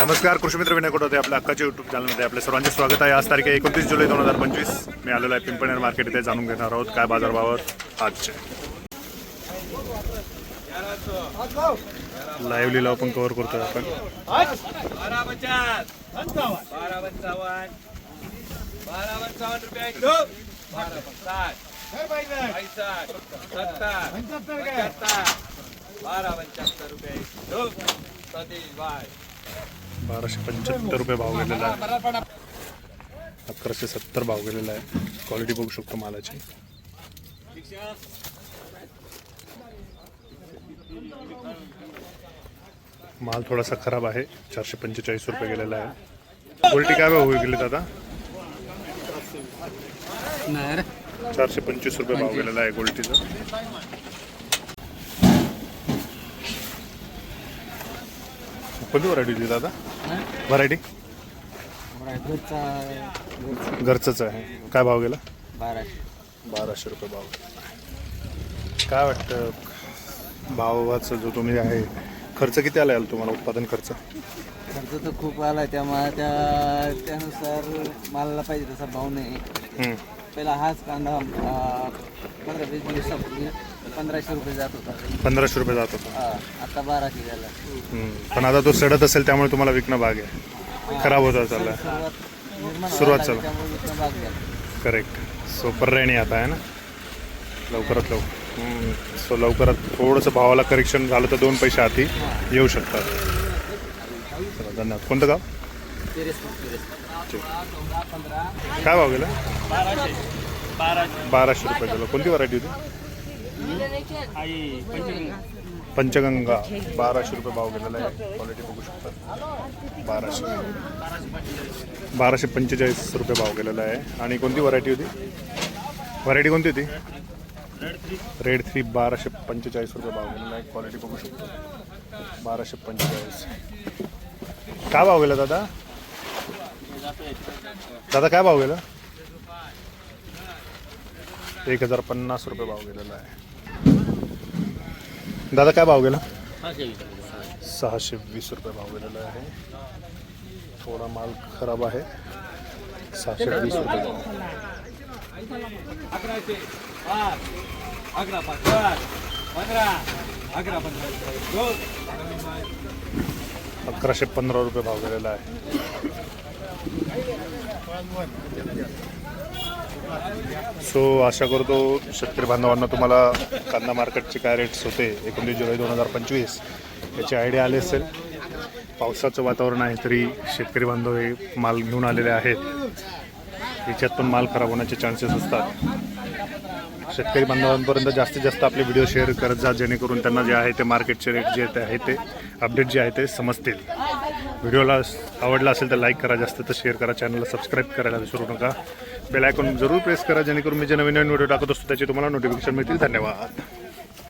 नमस्कार कृषी मित्र विनय होते आपल्या अक्काच्या युट्यूब चॅनलमध्ये आपल्या सर्वांचे स्वागत आहे. आज तारीख आहे एकोणतीस जुलै दोन हजार पंचवीस. मी आलेलो आहे पिंपळनेर मार्केट इथे जाणून घेणार आहोत काय बाजारभावात आजचे. लाईव्ह लिलाव पण कव्हर करतोय आपण. बारा रुपये पंच्याहत्तर रुपये सतीश बाय बाराशे पंच्याहत्तर रुपये भाव गेलेला आहे. अकराशे सत्तर भाव गेलेला आहे. क्वालिटी बघू शकतो मालाची. माल थोडासा खराब आहे. चारशे पंचेचाळीस रुपये गेलेला आहे. उलटी काय भाव गेले दादा चारशे पंचवीस रुपये भाव गेलेला आहे गोल्टीचा कोणती व्हरायटी होती दादा व्हरायटी घरचंच आहे. काय भाव गेला? बाराशे बाराशे रुपये भाव. काय वाटतं? भावाचा जो तुम्ही आहे खर्च किती आला याल तुम्हाला उत्पादन खर्च? खर्च तर खूप आला त्यामुळे त्या त्यानुसार मालाला पाहिजे तसा भाव नाही. हम्म. पहिला हाच कांदा पंधरा वीस दिवसापूर्वी पंधराशे रुपये जात होता. पंधराशे रुपये जात होता. हा, आता बाराशे झाला. हम्म. पण आता तो सडत असेल त्यामुळे तुम्हाला विकणं भाग आहे. खराब होता चालला सुरुवात निर्माण सुरुवात व्हायला चालू. लागली, त्यामुळे विकणं भाग झालं. करेक्ट सो पर्याय आता आहे ना? लवकरात लवकर. सो लवकरात थोडंसं भावाला करेक्शन झालं तर दोन पैसे हाती येऊ शकतात. चला धन्यवाद कोणतं गाव? काय भाव गेला? बाराशे रुपये किलो. कोणती व्हरायटी होती? पंचगंगा. बाराशे रुपये भाव गेलेला आहे. क्वालिटी बघू शकता. बाराशे. बाराशे पंचेचाळीस रुपये भाव गेलेला आहे. आणि कोणती व्हरायटी होती? व्हरायटी कोणती होती? रेड थ्री बाराशे पंचेचाळीस रुपये भाव गेलेला आहे. क्वालिटी बघू शकतो. बाराशे पंचेचाळीस. काय भाव गेला दादा? दादा काय भाव गेला एक हज़ार पन्नास रुपये भाव गेलेला आहे दादा काय भाव गेला सहाशे वीस रुपये भाव गेलेला आहे थोडा माल खराब आहे। सहाशे वीस रुपये अकराशे पंधरा रुपये अकराशे पंधरा रुपये भाव गेलेला आहे. सो आशा करतो शेतकरी बांधवांना तुम्हाला कांदा मार्केटचे काय रेट्स होते एकोणतीस जुलै दोन हजार पंचवीस याची आयडिया आली असेल. पावसाचं वातावरण आहे तरी शेतकरी बांधव हे माल घेऊन आलेले आहेत. याच्यात पण माल खराब होण्याचे चान्सेस असतात. शेतकरी बांधवांपर्यंत जास्तीत जास्त आपले व्हिडिओ शेअर करत जा जेणेकरून त्यांना जे आहे ते मार्केटचे रेट जे आहे ते अपडेट जे आहे ते समजतील. व्हिडिओला आवडला असेल तर लाईक करा जास्त तर शेअर करा. चॅनलला सबस्क्राईब करायला विसरू नका. बेल आयकॉन जरूर प्रेस करा जेणेकरून मी जे नवीन नवीन व्हिडिओ टाकत असतो त्याचे तुम्हाला नोटिफिकेशन मिळतील. धन्यवाद.